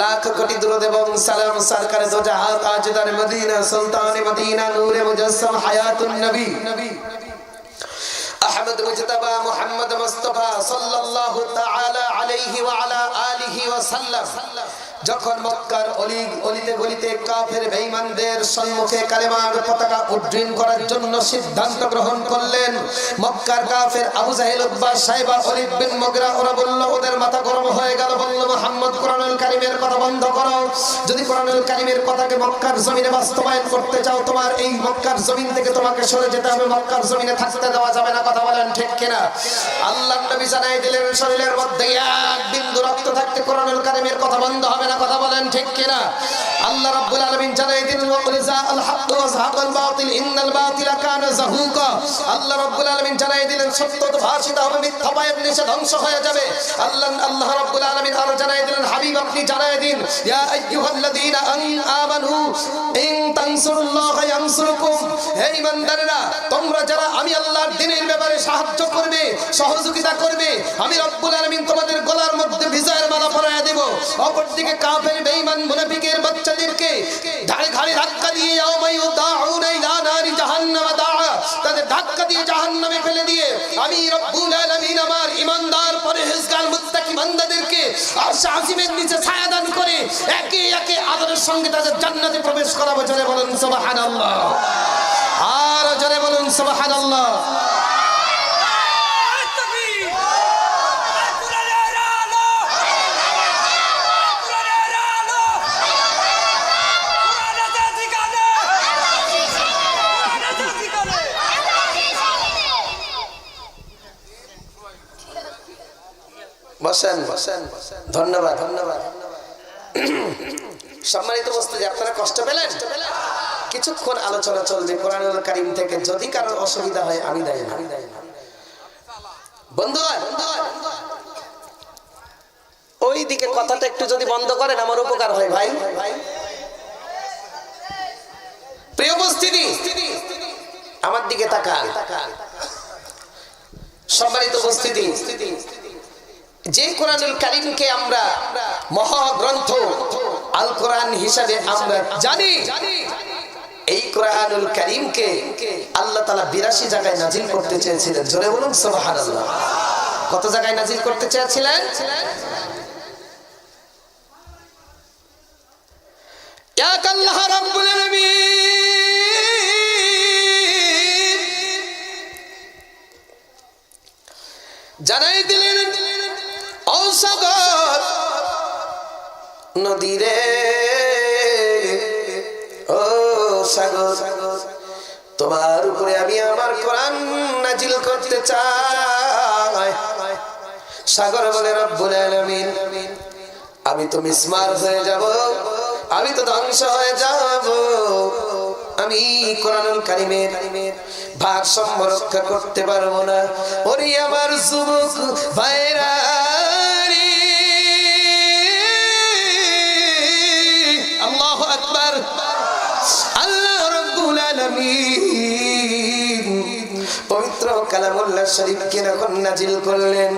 লাখ কোটি দুরুদ এবং সালাম সরকার দো জাহাত আজদার মদিনা, সুলতান মদিনা, নূরে মুজাসসাম হায়াতুন নবী। আহমদ মুজতবা মুহাম্মদ মুস্তাফা সাল্লাল্লাহু তাআলা আলাইহি ওয়া আলা আলিহি ওয়া সাল্লাম। যখন মক্কার অলি, অলিতে গলিতে কাফের বেঈমানদের সম্মুখে কালেমার পতাকা উড্ডীন করার জন্য সিদ্ধান্ত গ্রহণ করলেন, মক্কার কাফের আবু জাহেল উদ্বা সাহেবা অলিদ বিন মগরা, ওরা বলল, ওদের মাথা গরম হয়ে গেল। বলল, মোহাম্মদ কোরআনুল কারিমের কথা বন্ধ করো। যদি কোরআনুল কারিমের কথাকে মক্কার জমিনে বাস্তবায়ন করতে চাও, তোমার এই মক্কার জমিন থেকে তোমাকে সরে যেতে হবে। মক্কার জমিনে থাকতে দেওয়া যাবে না। কথা বলেন ঠিক কিনা? আল্লাহ নবী জানাই দিলেন, শরীরের মধ্যে এক বিন্দু রক্ত থাকতে কোরআনুল কারিমের কথা বন্ধ হবে না কথা বলেন ঠিক কিনা? আল্লাহ রাব্বুল আলামিন জানাই দিলেন ওয়াকুলিজা আল হক ওয়া যাহাকাল বাতিল, ইন্নাল বাতিলা কানা যাহুকা আল্লাহ রাব্বুল আলামিন জানাই দিলেন, সত্য তো ভাষিত হবে, মিথ্যা পায়ের নিচে ধ্বংস হয়ে যাবে। আল্লাহ আল্লাহ রাব্বুল আলামিন আরও জানাই দিলেন, হাবিব, আপনি জানাই দিন, ইয়া আইয়ুহাল্লাযীনা আমানু, ইন তানসুরুল্লাহা ইয়ানসুরকুম। হে ঈমানদারেরা তোমরা যারা আমি আল্লাহর দ্বীনের ব্যাপারে সাহায্য করবে, সহযোগিতা করবে, আমি রব্বুল আলামিন তোমাদের গলার মধ্যে বিজয়ের মালা পরায়া অপরদিকে কাফের বেঈমান মুনাফিকের বাচ্চাদেরকে ঘাড়ে ঘাড়ে ধাক্কা দিয়ে ইয়াউমায়ু দাউনা ইলা নারি জাহান্নাম দাআ, তাদের ধাক্কা দিয়ে জাহান্নামে ফেলে দিয়ে আমি রব্বুল আলামিন আমার ঈমানদার, পরহেজগার, মুত্তাকি বান্দাদেরকে আরশ আজিমের নিচে ছায়া দান করে একে একে আদরের সঙ্গে তাদের জান্নাতে প্রবেশ করাবো। জোরে বলুন সুবহানাল্লাহ। আর জোরে বলুন সুবহানাল্লাহ। বসেন বসেন ধন্যবাদ ধন্যবাদ। সম্মানিত বস্তুজি আপনারা কষ্ট পেলেন? কিছুক্ষণ আলোচনা চলবে কোরআনুল কারিম থেকে। যদি কারোর অসুবিধা হয়, আমি দায়ী না। বন্ধুগণ ওই দিকে কথাটা একটু যদি বন্ধ করেন, আমার উপকার হয় ভাই। প্রিয় উপস্থিতি, আমার দিকে তাকান। সম্মানিত উপস্থিতি যে কোরআনুল কারিমকে আমরা মহাগ্রন্থ আল কোরআন হিসাবে আমরা জানি, এই কোরআনুল কারিমকে আল্লাহ তালা বিরাশি জায়গায় নাজিল করতে চেয়েছিলেন। জোরে বলুন, সুবহানাল্লাহ। কত জায়গায় নাজিল করতে চেয়েছিলেন? এক আল্লাহ রাব্বুল সাগর বলে রব্বুল আলামিন। আমি তো মিসমার হয়ে যাব, আমি তো ধ্বংস হয়ে যাব। আমি কোরআনুল কারিমের ভারসাম্য রক্ষা করতে পারব না। ওরে আমার যুবক ভাইরা। আল্লাহু আকবার। আল্লাহ রাব্বুল আলামিন। পবিত্র কালামুল্লাহ শরীফকে যখন নাজিল করলেন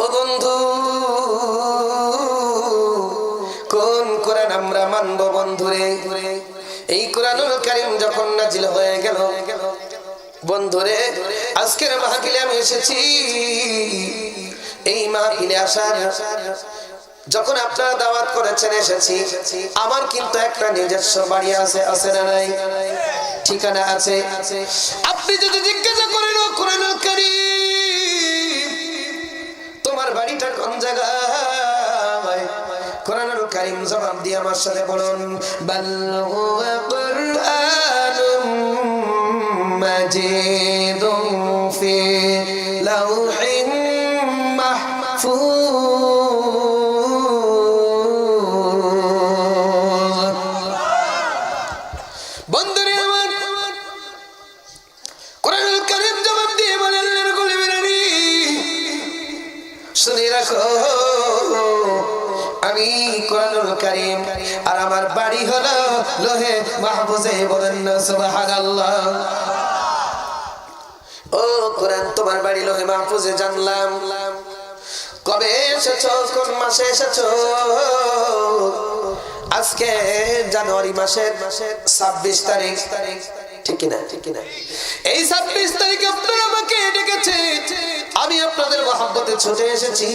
ও বন্ধু, কোন কোরআন আমরা মানব বন্ধুরে এই কোরআনুল কারিম যখন নাজিল হয়ে গেল বন্ধুরে আজকের মাহফিলে আমি এসেছি। এই মাহফিলে আসার, যখন আপনারা দাওয়াত করেছেন, এসেছি। আমার কিন্তু একটা নিজস্ব বাড়ি আছে আছে না নাই? ঠিকানা আছে? আপনি যদি বলেন আল্লাহর কলি বেরানি শুনে রাখো আমি কোরআনুল কারীম আর বাড়ি হলো লোহে মাহফুজে বলেন না সুবহানাল্লাহ। ও কোরআন, তোমার বাড়ি লোহে মাহফুজে, জানলাম। কবে এসেছ, কোন মাসে এসেছ? আজকে জানুয়ারি মাসের মাসের ছাব্বিশ তারিখ। তারিখ ঠিক কিনা? ঠিক কিনা? এই ছাব্বিশ তারিখ আপনারা আমাকে ডেকেছে আমি আপনাদের মহাব্বতে ছুটে এসেছি।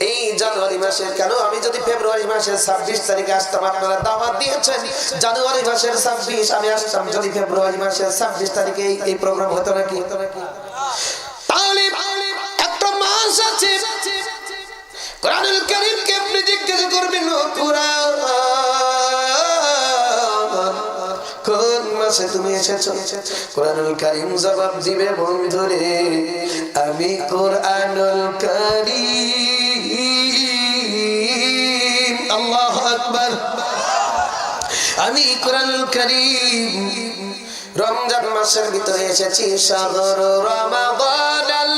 এই জানুয়ারি কেন? আমি যদি ফেব্রুয়ারি মাসের ছাব্বিশ তারিখে আসতাম, আপনারা দাওয়াত দিয়েছেন। জানুয়ারি মাসের ছাব্বিশ, আমি আসতাম যদি ফেব্রুয়ারি মাসের ছাব্বিশ তারিখে এই- প্রোগ্রাম হতো নাকি? কোন মাসে তুমি এসেছ? কোরআনুল জবাব দিবে, বন্ধুরে, আমি কোরআনুল কারীম। রমজান মাসের ভিতরে এসেছি, সাগর রমাদান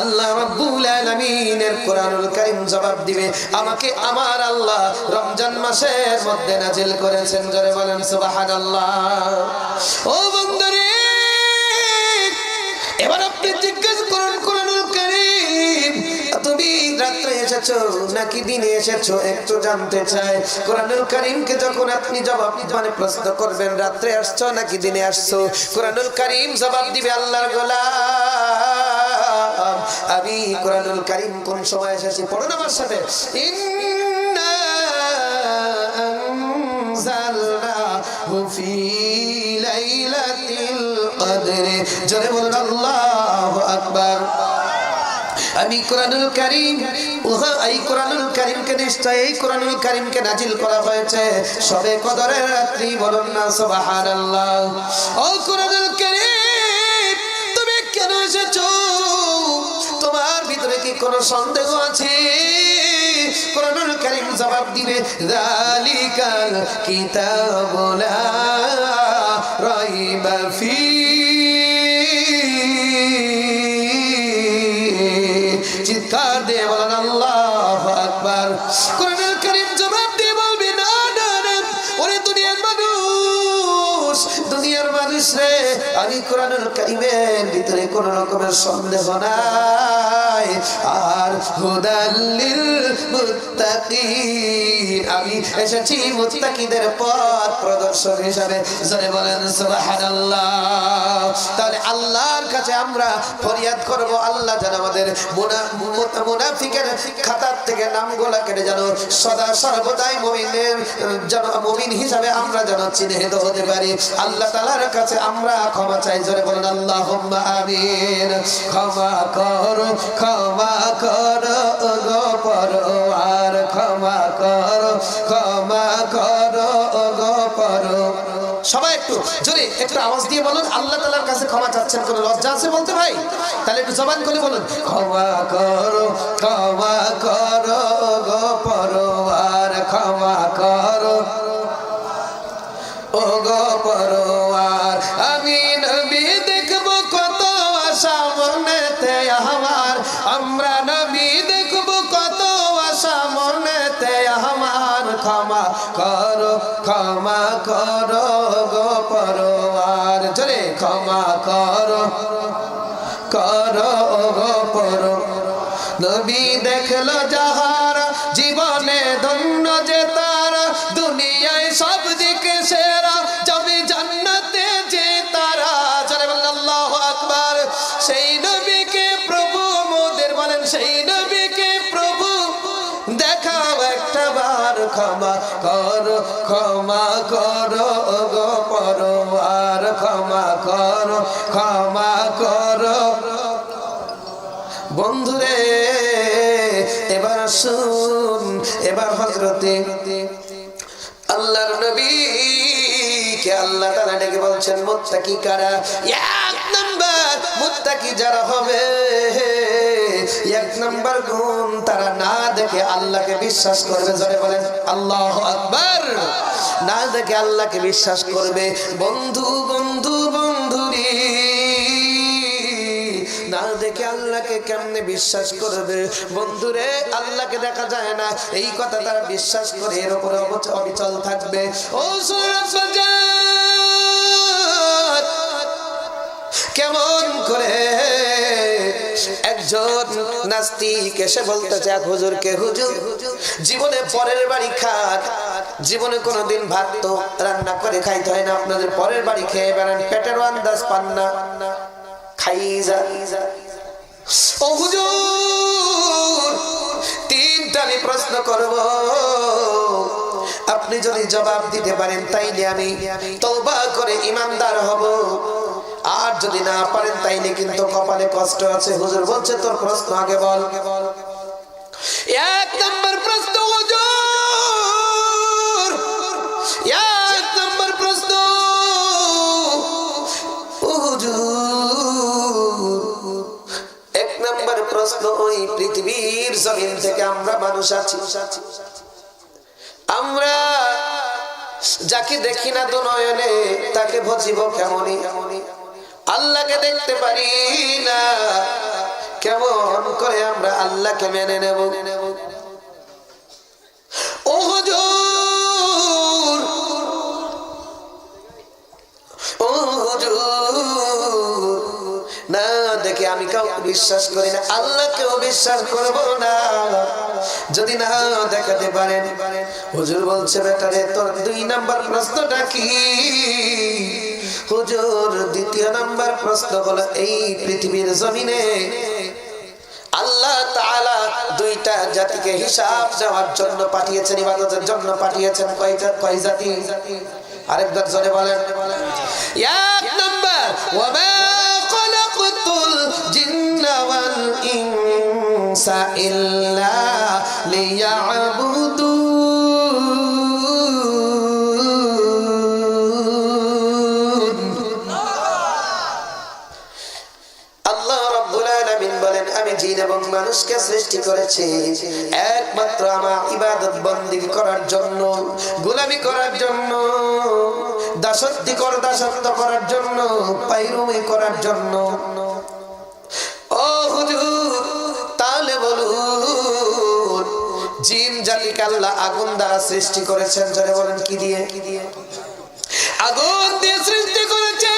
আল্লাহ কোরআনুল জবাব দিবে, আমাকে আমার আল্লাহ রমজান মাসের মধ্যে নাজিল করেছেন। জোরে বলেন সুবহানাল্লাহ। ও এবার আপনি জিজ্ঞেস করুন রাত্রে এসেছ নাকি দিনে এসেছ? একটু জানতে চাই। কোরআনুল যখন আপনি মানে প্রশ্ন করবেন, রাত্রে আসছো নাকি দিনে আসছো? আল্লাহর আমি কোরআনুল কারীম কোন সময় এসেছি পড়ুন আমার সাথে। ইন্না কদরে জোরে বলুন, আল্লাহু আকবার। আমি কোরআনুল কারীম এই কোরআনুল কারীমকে নিশ্চয়, এই কোরআনুল কারীমকে নাজিল করা হয়েছে। সবে কদরের রাত্রি, বলুন না, সুবহানাল্লাহ। ও কোরআনুল কারীম, তুমি কেন এসেছ? তোমার ভিতরে কি কোনো সন্দেহ আছে? কোরআনুল কারীম জবাব দিবে, যালিকাল কিতাবুলা রাইবা ফী কোরআনুল ভিতরে কোন রকমের সন্দেহ নাই। আর হুদাল্লিল মুত্তাকিন। আমি এসেছি মুত্তাকিদের পথ প্রদর্শক হিসাবে। জোরে বলেন, সুবহানাল্লাহ। তাহলে আল্লাহর কাছে আমরা ফরিয়াদ করব। আল্লাহ যেন আমাদের মুনা- মুনা- মুনাফিকের খাতার থেকে নামগুলা কেটে যেন সদা সর্বদাই মুমিনের যেন মুমিন হিসাবে আমরা যেন চিহ্নিত হতে পারি। আল্লাহ তাআলার কাছে আমরা ক্ষমা চাই। জোরে বলেন, আল্লাহুম্মা আমিন। ক্ষমা করো ক্ষমা করো গো পরওয়ার ক্ষমা করো ক্ষমা করো গো পরো সবাই একটু জোরে একটু আওয়াজ দিয়ে বলুন, আল্লাহ তালার কাছে ক্ষমা চাচ্ছেন কোনো লজ্জা আছে বলতে ভাই? তাহলে একটু জবান করে বলুন, ক্ষমা করো ক্ষমা করো গো পরওয়ার ক্ষমা করো ও গো দেখল যাহার, জীবনে ধন্য যে তার, দুনিয়ায় সব দিকে সেরা, যাবে জান্নাতে যে তারা। বলেন, আল্লাহু আকবার। সেই নবীকে প্রভু মোদের বলেন, সেই নবীকে প্রভু। দেখাও একটা বার ক্ষমা করো ক্ষমা করো গো পরওয়ার ক্ষমা করো, ক্ষমা শুন এবার হজরতে আল্লাহর নবী কে আল্লাহ তাআলা ডেকে বলছেন, মুত্তাকি কারা? এক নাম্বার, মুত্তাকি যারা হবে, এক নাম্বার গুণ তারা না দেখে আল্লাহকে বিশ্বাস করবে। জোরে বলেন, আল্লাহু আকবার। না দেখে আল্লাহকে বিশ্বাস করবে। বন্ধু বন্ধু বন্ধুরি কেমনে বিশ্বাস করবে? বন্ধুরে, আল্লাহকে দেখা যায় না। এই কথা তারা বিশ্বাস করে, এর উপরে অবিচল থাকবে। ও কেমন করে একজন নাস্তিক এসে বলতেছে, এক হুজুরকে হুজুর, জীবনে পরের বাড়ি খান জীবনে কোনোদিন ভাত তো রান্না করে খাইতে হয় না। আপনাদের পরের বাড়ি খেয়ে বেড়ান পেটের আন্দাজ পান না। খাই যা। আপনি যদি জবাব দিতে পারেন, তাইলে আমি তওবা করে ইমানদার হব। আর যদি না পারেন, তাইলে কিন্তু কপালে কষ্ট আছে। হুজুর বলছে, তোর প্রশ্ন আগে বল। এক নম্বর প্রশ্ন, হুজুর। প্রশ্ন ওই পৃথিবীর জমিন থেকে আমরা মানুষ আছি। আমরা যাকে দেখি না তো নয়নে তাকে বুঝিব কেমনই। আল্লাহকে দেখতে পারি না, কেমন করে আমরা আল্লাহকে মেনে নেব? ও হুজুর ও হুজুর আমি কাউকে বিশ্বাস করি না, আল্লাহকেও বিশ্বাস করব না। যদি না দেখাতে পারেন, হুজুর বলছে, বেটারে, তোর দুই নাম্বার প্রশ্নটা কি? হুজুর, দ্বিতীয় নাম্বার প্রশ্ন হলো, এই পৃথিবীর জমিনে আল্লাহ তাআলা দুইটা জাতিকে হিসাব দেওয়ার জন্য পাঠিয়েছেন, ইবাদতের জন্য পাঠিয়েছেন, কয়টা, কয় জাতি? আরেকবার জোরে বলেন। এক নাম্বার খলাকতুল আল্লাহ রাব্বুল আলামিন বলেন, আমি এবং মানুষকে সৃষ্টি করেছি। একমাত্র আমার ইবাদত বন্দেগী করার জন্য, গোলামি করার জন্য, দাসত্ব কর দাসত্ব করার জন্য, পাইরুমি করার জন্য। জিন জাতিকে আল্লাহ আগুন দ্বারা সৃষ্টি করেছেন যারা বলেন, কি দিয়ে? আগুন দিয়ে সৃষ্টি করেছে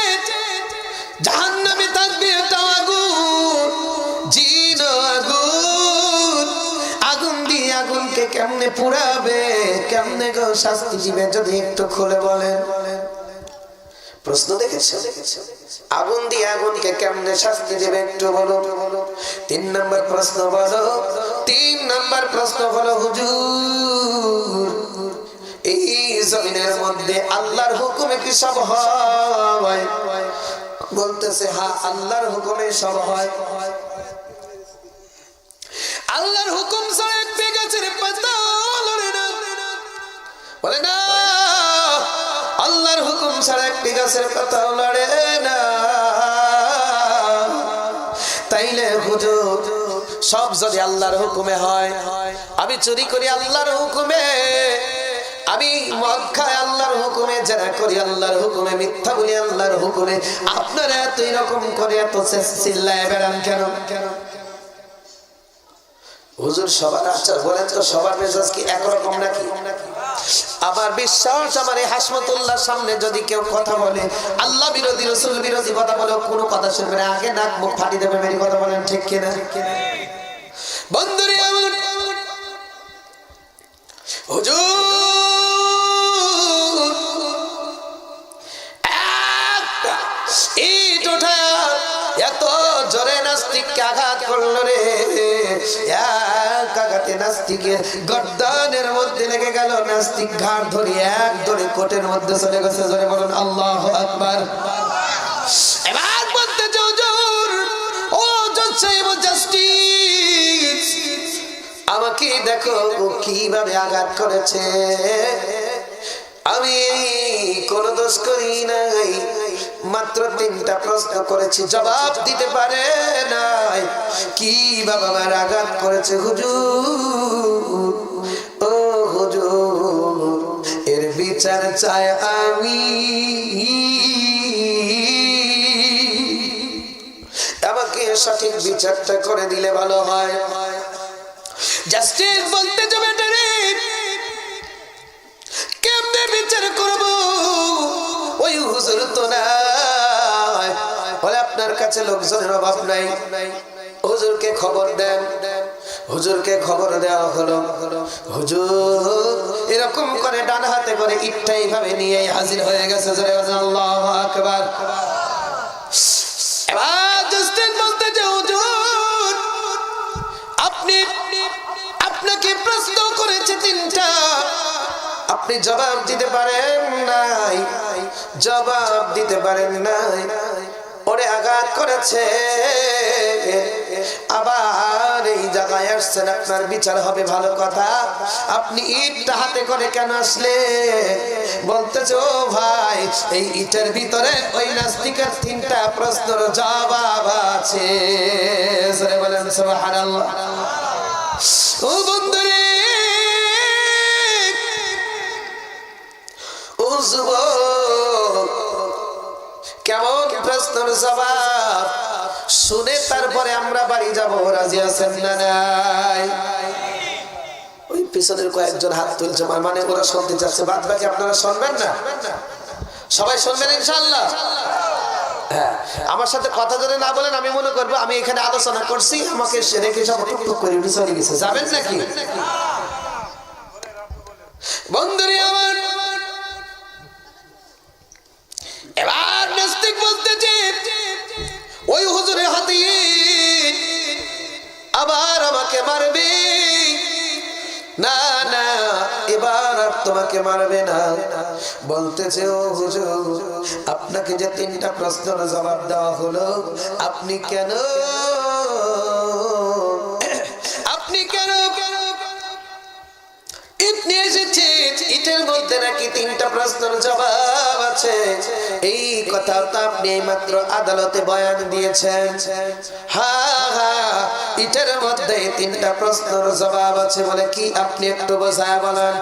জাহান্নামে থাকবে এটা আগুন, জিন আগুন। আগুন দিয়ে আগুনকে কেমনে পুড়াবে, কেমনে গো শাস্তি দিবে, যদি একটু খুলে বলেন। প্রশ্ন দেখেছ আগুন দিয়ে আগুনকে কেমনে শাস্তি দেবে, একটু বলো তিন নম্বর প্রশ্ন বলো। তিন নম্বর প্রশ্ন হলো হুজুর। এই জমিনের মধ্যে আল্লাহর হুকুমে কি সব হয়? বলতেছে হ্যাঁ আল্লাহর হুকুমে সব হয়। আল্লাহর হুকুম ছাড়া এক গাছের পাতা বলে না, আল্লাহর হুকুম ছাড়া একটি গাছের পাতা লড়ে না। হুজুর, সব যদি আল্লাহর হুকুমে হয়, আমি চুরি করি আল্লাহর হুকুমে, আমি খাই আল্লাহর হুকুমে যারা করি আল্লাহর হুকুমে, মিথ্যা বলি আল্লাহর হুকুমে, আপনারা এত এরকম করে এত চিল্লায় বেড়ান কেন কেন? হুজুর, সবার আচার বলেন তো, সবার মেজাজ কি একরকম নাকি? আমার বিশ্বাস, আমার এই হাসমতুল্লাহ সামনে যদি কেউ কথা বলে, আল্লাহ বিরোধী, রসুল বিরোধী কথা বলে কোনো কথা শুনবে না, আগে নাক মুখ ফাটি দেবে, মেরি কথা বলেন, ঠিক কিনা বন্ধুরে আমার হুজুর ইট এত জোরে নাস্তিককে আঘাত করল রে। এক আঘাতে নাস্তিকের গর্দানের মধ্যে লেগে গেল, নাস্তিক ঘাট ধরে এক ধরে কোটের মধ্যে চলে গেছে। জোরে বলুন, আল্লাহ আকবার। এবার বলতে হুজুর ও জাস্টিস, আমাকে দেখো কীভাবে আঘাত করেছে। আমি কোন দোষ করি নাই। মাত্র তিনটা প্রশ্ন করেছি, জবাব দিতে পারে নাই। কি বাবা আমার আঘাত করেছে হুজুর? ও হুজুর, এর বিচার চাই আমি। আমাকে সঠিক বিচারটা করে দিলে ভালো হয়। জাস্টিস আপনার কাছে লোকজনের অভাব নাই। হুজুরকে খবর দেন। হুজুরকে খবর দেওয়া হলো। হুজুর, এরকম করে ডান হাতে করে ইটটা এইভাবে নিয়ে হাজির হয়ে গেছে। আল্লাহু আকবার। আপনি, আপনাকে প্রশ্ন করেছে আপনি জবাব দিতে পারেন নাই। জবাব দিতে পারেন নাই। ওরে আঘাত করেছে। আবার এই জায়গায় আসছেন, আপনার বিচার হবে, ভালো কথা। আপনি ইটটা হাতে করে কেন আসলে বলতেছে ভাই, এই ইটের ভিতরে ওই নাস্তিকের তিনটা প্রশ্নের জবাব আছে। বলেন ও বন্ধুরে, ও যুবক কেমন প্রশ্নের জবাব? শুনে তারপরে আমরা বাড়ি যাব, রাজি আছেন না নাই? ওই পিছনের কয়েকজন হাত তুলছে, আমার মানে ওরা শুনতে চাচ্ছে। বাদ বাকি আপনারা শুনবেন না? সবাই শুনবেন ইনশাল্লাহ হ্যাঁ আমার সাথে কথা যদি না বলেন, আমি মনে করব আমি এখানে আলোচনা করছি, আমাকে রেখে গেছে। যাবেন নাকি? বন্ধুরি, আমার আবার আমাকে মারবে? না না, এবার আর তোমাকে মারবে না। বলতেছে ও হুজুর, আপনাকে যে তিনটা প্রশ্নের জবাব দেওয়া হলো, আপনি কেন? আপনি কেন? ইট নিয়ে এসেছেন ইটের মধ্যে নাকি তিনটা প্রশ্নের জবাব আছে? এই কথা তো আপনি এইমাত্র আদালতে বয়ান দিয়েছেন। হা হা ইটের মধ্যে তিনটা প্রশ্নের জবাব আছে বলে কি আপনি একটু বোঝায় বলেন?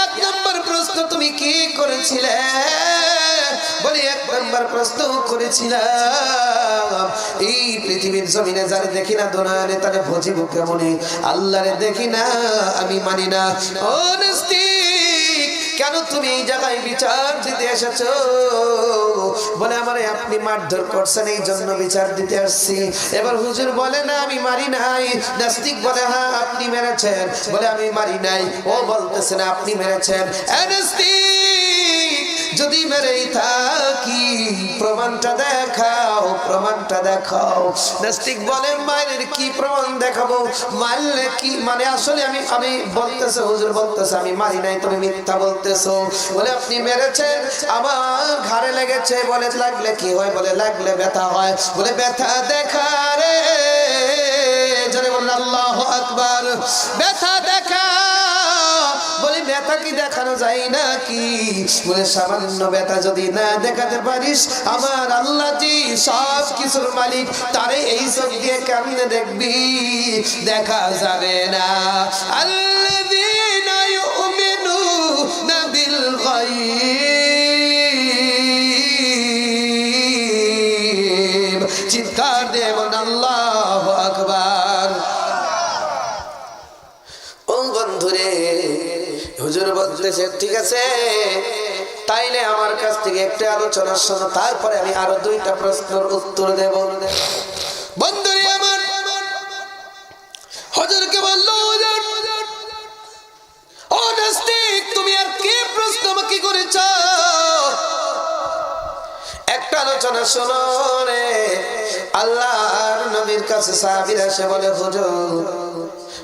এক নম্বর প্রশ্ন তুমি কি করেছিলে? বলি এক নম্বর প্রশ্ন করেছিলাম। এই পৃথিবীর জমিনে যারে দেখি না দোনারে তারে ভজিব কেমনে? আল্লাহরে দেখি না আমি মানি না। ও নাস্তিক, কেন তুমি এই জায়গায় বিচার দিতে এসেছ? বলে আমারে আপনি মারধর করছেন এই জন্য বিচার দিতে আসছি। এবার হুজুর বলে না আমি মারি নাই। নাস্তিক বলে হ্যাঁ আপনি মেরেছেন। বলে আমি মারি নাই। ও বলতেছে না আপনি মেরেছেন। নাস্তিক, যদি মেরেই থাকি, প্রমাণটা দেখাও প্রমাণটা দেখাও। নাস্তিক বলে মায়ের কি প্রমাণ দেখাবো? মারলে কি? মানে আসলে আমি আমি বলতেছে, হুজুর বলতেছে, আমি মারি নাই, তুমি মিথ্যা বলতেছো। বলে, আপনি মেরেছেন, আমার ঘাড়ে লেগেছে। বলে, লাগলে কি হয়? বলে, লাগলে ব্যথা হয়। বলে, ব্যথা দেখা রে। জোরে বলুন, আল্লাহ আকবার। ব্যথা দেখা ব্যথা কি দেখানো যায় নাকি? বলে সামান্য ব্যথা যদি না দেখাতে পারিস, আমার আল্লাহ জি সব কিছুর মালিক, তারে এই সব দিয়ে কেমনে দেখবি? দেখা যাবে না। আল্লাযীনা বলতেছে, ঠিক আছে, তাইলে আমার কাছ থেকে একটা আলোচনা শোনো, তারপরে আমি আরও দুইটা প্রশ্নের উত্তর দেব। বন্ধুরে আমার হুজুরকে তুমি আর কি প্রশ্ন করেছ? একটা আলোচনা শোনো রে, আল্লাহর নবীর কাছে সাহাবীরা এসে বলে, হুজুর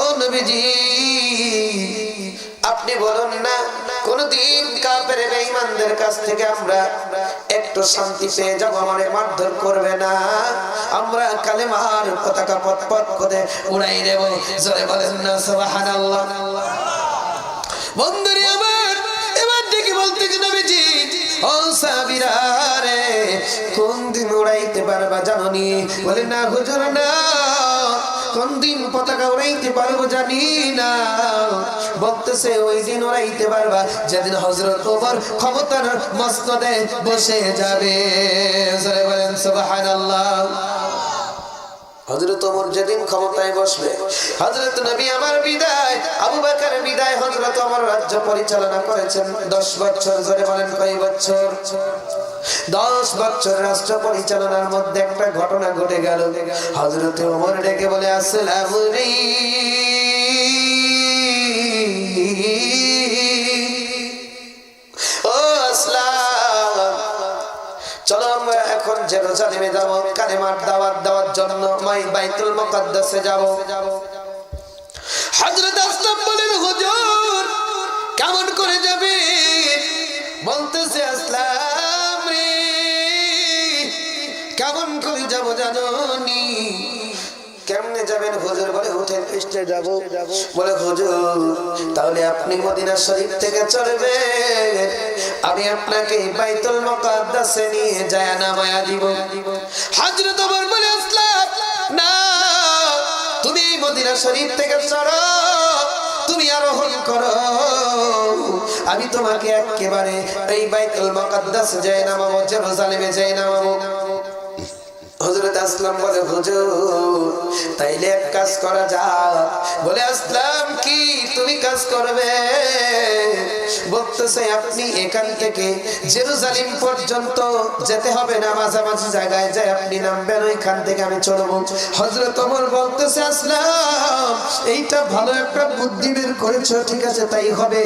ও আপনি বলুন না, কোনদিন কাপের বেঈমানদের কাছ থেকে আমরা একটু শান্তি পেয়ে যাব আমারে মারধর করবে না। আমরা কালেমার পতাকা পথ পথ করে উড়াই দেব। জোরে বলেন না, সুবহানাল্লাহ। বন্ধুরে আমার, এবার ডেকে বলতে কি নবীজি, ও সাবিরা কোন দিন উড়াইতে পারবা জানি বলে, না হুজুর, না। দিন পতাকা উড়াইতে পারব জানি না। বলতেছে ওই দিন উড়াইতে পারবা, যেদিন হজরত ওমর ক্ষমতার মস্তদে বসে যাবে। বলেন, সুবহানাল্লাহ। হজরত ওমর যেদিন ক্ষমতায় বসবে হজরত নবী আমার বিদায়, আবু বকর বিদায় হজরত ওমর রাজ্য পরিচালনা করেছেন দশ বছর। ধরে বলেন, কয় বছর? দশ বছর রাষ্ট্র পরিচালনার মধ্যে একটা ঘটনা ঘটে গেল। হজরত ওমর ডেকে বলে, আসসালাম কালেমার দাওয়াত দেওয়ার জন্য মাই বাইতুল মুকাদ্দাসে যাব। হযরত আসলাম কেমন করে যাবে? বলতেছে, আসলাম। আপনি মদিনা শরীফ থেকে চলবে আমি আপনাকে বাইতুল নিয়ে যায় না মায়া দিব। না, তুমি মদিনা শরীফ থেকে চলো। তুমি আরোহণ করো। আমি তোমাকে একেবারে এই বাইতুল মুকাদ্দাস যাই নামাবো জেরুজালেমে যাই নামাবো হজরত আসলাম বলে, হুজুর, তাইলে এক কাজ করা যাক। বলে, আসলাম কি? তুমি কাজ করবে? বলতেছে, আপনি এখান থেকে জেরুজালিম পর্যন্ত যেতে হবে না, মাঝামাঝি জায়গায় যাই, আপনি নামবেন, ওইখান থেকে আমি হজরত ওমর বলতেছে, আসলাম, এইটা ভালো একটা বুদ্ধি বের করেছ, ঠিক আছে, তাই হবে।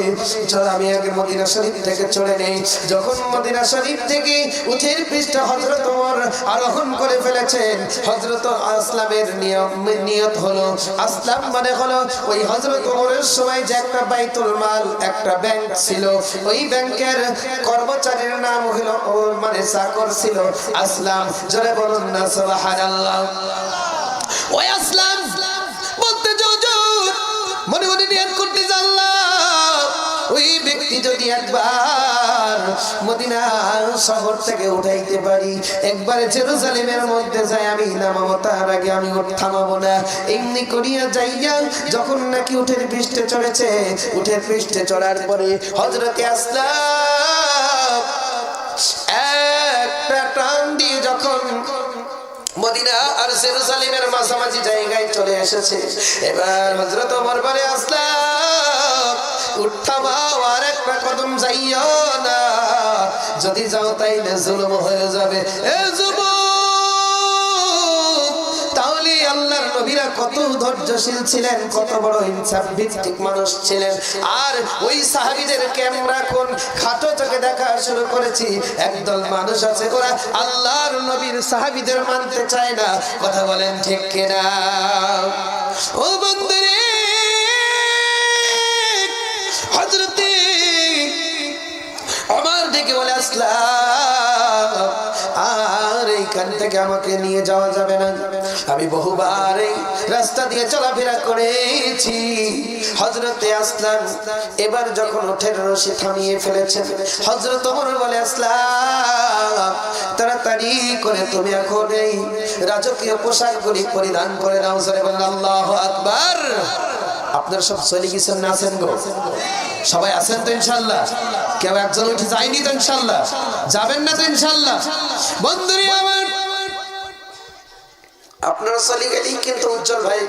চল, আমি আগে মদিনা শরীফ থেকে চলে নেই। যখন মদিনা শরীফ থেকে উঠের পৃষ্ঠে হজরত ওমর আরোহণ করে ফেলেছেন হজরত আসলামের নিয়ত হলো, আসলাম মানে হলো, ওই হজরত ওমরের সময় যে একটা বাইতুল মাল, একটা ব্যাংক ছিল। ওই ব্যাংকের কর্মচারীর নাম হলো মানে চাকর ছিল। আসলাম, জোরে বলুন না, সুবহানাল্লাহ। ওই আসলাম, বলতে জোজুর মনে মনে নিয়ত করতে জানলাম, ওই ব্যক্তি যদি একবার মদিনা শহর থেকে উঠাইতে পারি। একবারে জেরুজালেমের মধ্যে যাই আমি নামাবো, তার আগে আমি থামাবো না। এমনি করিয়া যাইয়া যখন নাকি উঠের পৃষ্ঠে চড়েছে, উঠের পৃষ্ঠে চড়ার পরে হজরতে আসলাম। একটা টান দিয়ে যখন মদিনা আর জেরুজালেমের মাঝামাঝি জায়গায় চলে এসেছে, এবার হযরত ওমর বলে আসলাম উঠামাও আর একটা কদম যাইও না। যদি যাও তাইলে জুলুম হয়ে যাবে। এ যুবক, তাহলে আল্লাহর নবীরা কত ধৈর্যশীল ছিলেন, কত বড় ইনসাফ ভিত্তিক মানুষ ছিলেন। আর ওই সাহাবীদেরকে আমরা কোন খাটো চোখে দেখা শুরু করেছি? একদল মানুষ আছে ওরা আল্লাহর নবীর সাহাবীদের মানতে চায় না। কথা বলেন ঠিক কিনা? ও বন্ধুরে দিকে বলে আসলাম? আর এইখান থেকে আমাকে নিয়ে যাওয়া যাবে না। আমি বহুবার এই রাস্তা দিয়ে চলাফেরা করেছি। হজরতে আসলাম। এবার যখন ওঠের রশি থামিয়ে ফেলেছেন হজরত ওমর বলে, আসলাম, তাড়াতাড়ি করে তুমি এখন এই রাজকীয় পোশাকগুলি পরিধান করে নাও। সরে আল্লাহ আকবার! আপনারা সব চলে গেছেন না আছেন গো? সবাই আছেন তো ইনশাল্লাহ কেউ একজন উঠে যায়নি তো ইনশাল্লাহ। যাবেন না তো ইনশাল্লাহ। বন্ধুরি আমার আপনারা চলে গেলেই কিন্তু উজ্জ্বল ভাই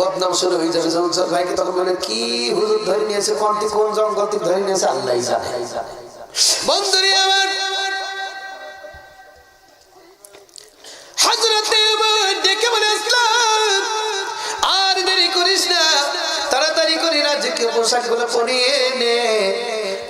বদনাম শুরু হয়ে যাবে। উজ্জ্বল ভাইকে তখন মানে কি হুজুর ধরে নিয়েছে কোনটি কোন ধরে নিয়েছে আল্লাহ জানে। বন্ধুরি আমার আর দেরি করিস না। তাড়াতাড়ি করে রাজকীয় পোশাকগুলো পরিয়ে নে।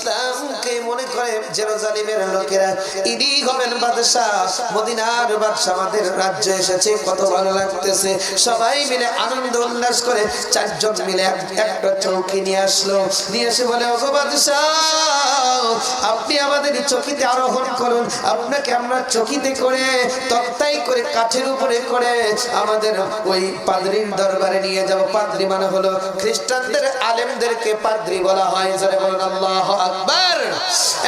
আসলামকে মনে করে জেরুজালেমের লোকেরা। ইনি হবেন বাদশাহ। মদিনার বাদশাহ আমাদের এসেছে, কত ভালো লাগতেছে। সবাই মিলে আনন্দ উল্লাস করে চারজন মিলে একটা চৌকি নিয়ে আসলো। নিয়ে এসে বলে বাদশাহ, আপনি আমাদের চকিতে আরোহণ করুন। আপনাকে আমরা চকিতে করে, তক্তাই করে, কাঠের উপরে করে আমাদের ওই পাদ্রির দরবারে নিয়ে যাব। পাদ্রি মানে হলো খ্রিস্টানদের আলেমদেরকে পাদ্রি বলা হয়। যারা বলেন, আল্লাহ আকবার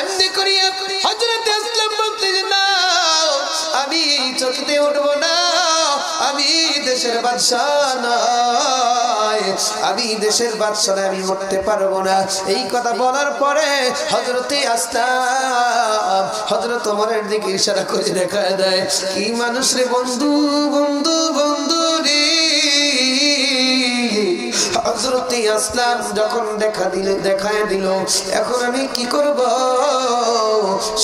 এমনি করিয়া ইসলাম বলতে না, আমি উঠবো না। আমি দেশের বাদশাহ নয়। আমি দেশের আমি উঠতে পারব না। এই কথা বলার পরে হজরতে আসলাম। হজরত ওমরের দিকে ইশারা করে দেখা দেয়, কি মানুষ রে বন্ধু বন্ধু হজরতে আসলাম, যখন দেখা দিলে, দেখায় দিল, এখন আমি কি করব?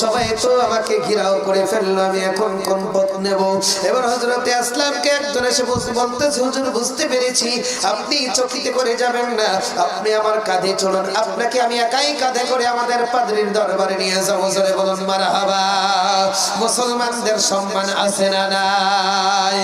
সবাই তো আমাকে ঘিরাও করে ফেলল, আমি এখন কোন পথ নেব? এবার হজরতে আসলামকে একজন এসে বলতে বলতেছে, হুজুর, বুঝতে পেরেছি, আপনি চকিতে করে যাবেন না, আপনি আমার কাঁধে চলুন, আপনাকে আমি একাই কাঁধে করে আমাদের পাদ্রির দরবারে নিয়ে যাব, জোরে বলুন, মারহাবা, মুসলমানদের সম্মান আছে না নাই?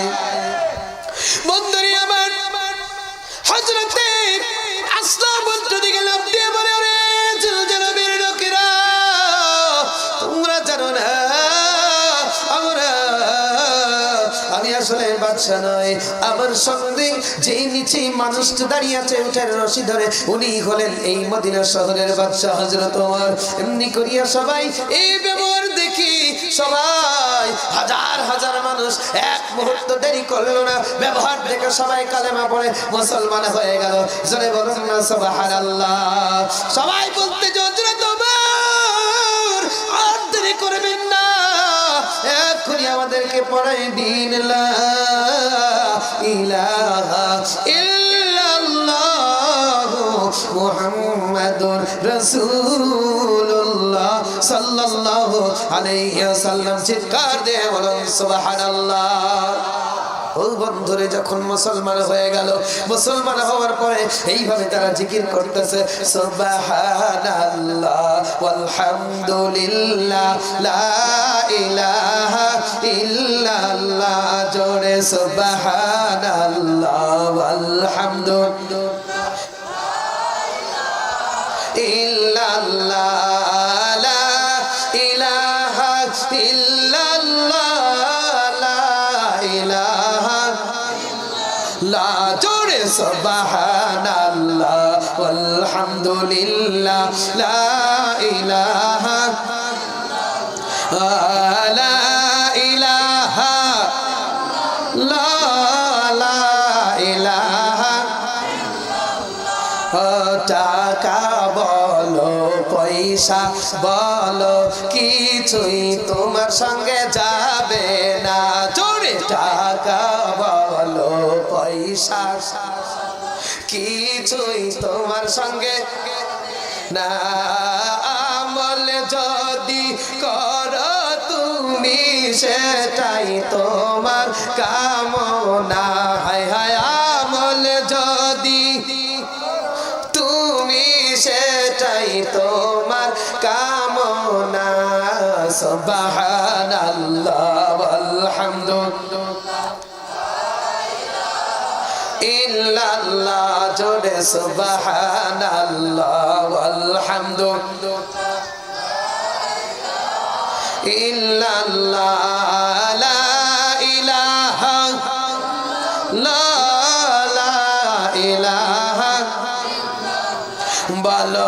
আসলে নয়। আমার সঙ্গে যেই নিচে মানুষটা দাঁড়িয়ে আছে উঠের রশি ধরে, উনি হলেন এই মদিনা শহরের বাদশা হজরত আমার এমনি করিয়া সবাই এই ব্যবহার দেখি, সবাই হাজার হাজার মানুষ এক মুহূর্ত দেরি করল না। ব্যবহার দেখে সবাই কালেমা পড়ে, মুসলমান হয়ে গেল। জোরে বলুন না, সুবহানাল্লাহ। সবাই বলতে জোরে তোমার আর দেরি করবেন না এক্ষুনি আমাদেরকে পড়াই দিন ইলাহা মুহাম্মাদুর রাসূলুল্লাহ সাল্লাল্লাহু আলাইহি ওয়াসাল্লাম। চিৎকার দিয়ে বলুন, সুবহানাল্লাহ। বন্ধুরে, যখন মুসলমান হয়ে গেল, মুসলমান হওয়ার পরে এইভাবে তারা জিকির করতেছে, সুবহানাল্লাহ, ওয়ালহামদুলিল্লাহ, লা সুবহানাল্লাহ ওয়ালহামদুলিল্লাহ ইল্লাল্লাহ লা ইলাহা ইল্লাল্লাহ লা ইলাহা লা জোরে সুবহানাল্লাহ ওয়ালহামদুলিল্লাহ লা ইলাহা পয়সা বলো, কিছুই তোমার সঙ্গে যাবে না। জোরে টাকা বলো, পয়সা। কিছুই তোমার সঙ্গে না। আমল যদি করো তুমি, সেটাই তোমার কামনা। হায় হায়, আমল যদি সেটাই তোমার কামনা। সুবহানাল্লাহ আলহামদুলিল্লাহ। ইল্লাল্লাহ জোরে সুবহানাল্লাহ আলহামদুলিল্লাহ। ইল্লাল্লাহ। বলো